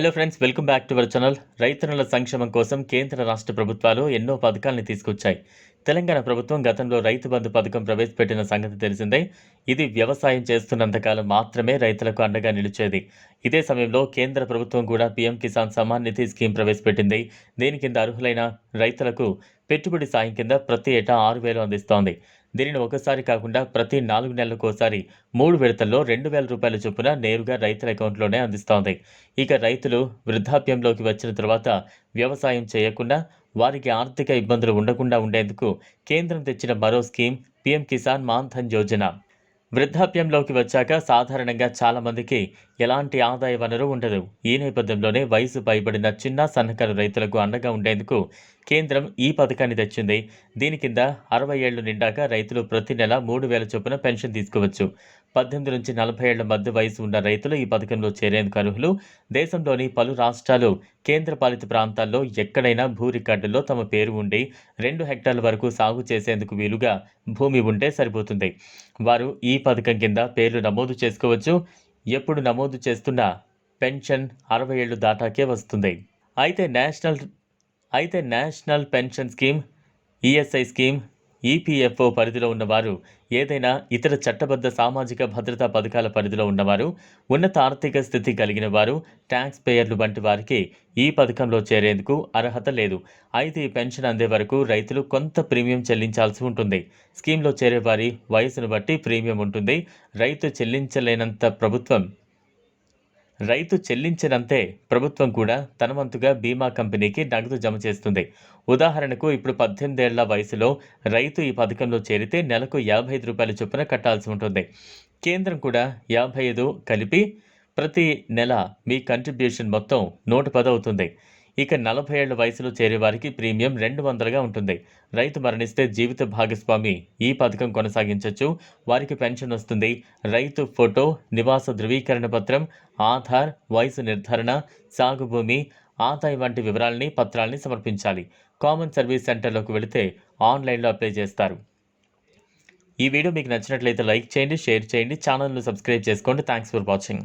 Hello friends welcome back to our channel రైతన్నుల సంక్షేమం కోసం కేంద్ర రాష్ట్ర ప్రభుత్వాలు ఎన్నో పథకాలను తీసుకొచ్చాయి. తెలంగాణ ప్రభుత్వం గతంలో రైతు బంధు పథకం ప్రవేశపెట్టిన సంగతి తెలిసిందే. ఇది వ్యవసాయం చేస్తున్నంతకాలం మాత్రమే రైతులకు అండగా నిలిచేది. ఇదే సమయంలో కేంద్ర ప్రభుత్వం కూడా పీఎం కిసాన్ సమ్మాన్ నిధి స్కీమ్ ప్రవేశపెట్టింది. దీని కింద అర్హులైన రైతులకు పెట్టుబడి సాయం కింద ప్రతి ఏటా ఆరు వేలు అందిస్తోంది. దీనిని ఒకసారి కాకుండా ప్రతి నాలుగు నెలలకు ఒకసారి మూడు విడతల్లో రెండు వేల రూపాయల చొప్పున నేరుగా రైతుల అకౌంట్లోనే అందిస్తోంది. ఇక రైతులు వృద్ధాప్యంలోకి వచ్చిన తర్వాత వ్యవసాయం చేయకుండా వారికి ఆర్థిక ఇబ్బందులు ఉండకుండా ఉండేందుకు కేంద్రం తెచ్చిన మరో స్కీమ్ పీఎం కిసాన్ మాన్ ధన్ యోజన. వృద్ధాప్యంలోకి వచ్చాక సాధారణంగా చాలామందికి ఎలాంటి ఆదాయ వనరు ఉండదు. ఈ నేపథ్యంలోనే వయసు పైబడిన చిన్న సన్నకారు రైతులకు అండగా ఉండేందుకు కేంద్రం ఈ పథకాన్ని తెచ్చింది. దీని కింద అరవై ఏళ్ళు నిండాక రైతులు ప్రతి నెల మూడు వేల చొప్పున పెన్షన్ తీసుకోవచ్చు. పద్దెనిమిది నుంచి నలభై ఏళ్ళ మధ్య వయసు ఉన్న రైతులు ఈ పథకంలో చేరేందుకు అర్హులు. దేశంలోని పలు రాష్ట్రాలు కేంద్రపాలిత ప్రాంతాల్లో ఎక్కడైనా భూ రికార్డుల్లో తమ పేరు ఉండి రెండు హెక్టార్ల వరకు సాగు చేసేందుకు వీలుగా భూమి ఉంటే సరిపోతుంది. వారు ఈ పథకం కింద పేర్లు నమోదు చేసుకోవచ్చు. ఎప్పుడు నమోదు చేస్తున్నా పెన్షన్ అరవై ఏళ్ళు దాటాకే వస్తుంది. అయితే నేషనల్ అయితే national pension scheme ESI scheme EPFO పరిధిలో ఉన్నవారు ఏదైనా ఇతర చట్టబద్ధ సామాజిక భద్రతా పథకాల పరిధిలో ఉన్నవారు ఉన్నత ఆర్థిక స్థితి కలిగిన వారు ట్యాక్స్ పేయర్లు వంటి వారికి ఈ పథకంలో చేరేందుకు అర్హత లేదు. అయితే ఈ పెన్షన్ అందే వరకు రైతులు కొంత ప్రీమియం చెల్లించాల్సి ఉంటుంది. స్కీమ్లో చేరే వారి వయసును బట్టి ప్రీమియం ఉంటుంది. రైతు చెల్లించలేనంత ప్రభుత్వం రైతు చెల్లించినంతే ప్రభుత్వం కూడా తన వంతుగా బీమా కంపెనీకి నగదు జమ చేస్తుంది. ఉదాహరణకు ఇప్పుడు పద్దెనిమిదేళ్ళ వయసులో రైతు ఈ పథకంలో చేరితే నెలకు యాభై ఐదు రూపాయల చొప్పున కట్టాల్సి ఉంటుంది. కేంద్రం కూడా యాభై ఐదు కలిపి ప్రతి నెల మీ కంట్రిబ్యూషన్ మొత్తం నూట పది అవుతుంది. ఇక నలభై ఏళ్ళ వయసులో చేరే వారికి ప్రీమియం రెండు వందలుగా ఉంటుంది. రైతు మరణిస్తే జీవిత భాగస్వామి ఈ పథకం కొనసాగించవచ్చు వారికి పెన్షన్ వస్తుంది. రైతు ఫోటో నివాస ధృవీకరణ పత్రం ఆధార్ వయసు నిర్ధారణ సాగు భూమి ఆదాయం వంటి వివరాలని పత్రాలని సమర్పించాలి. కామన్ సర్వీస్ సెంటర్లోకి వెళితే ఆన్లైన్లో అప్లై చేస్తారు. ఈ వీడియో మీకు నచ్చినట్లయితే లైక్ చేయండి షేర్ చేయండి ఛానల్ను సబ్స్క్రైబ్ చేసుకోండి. Thanks for watching.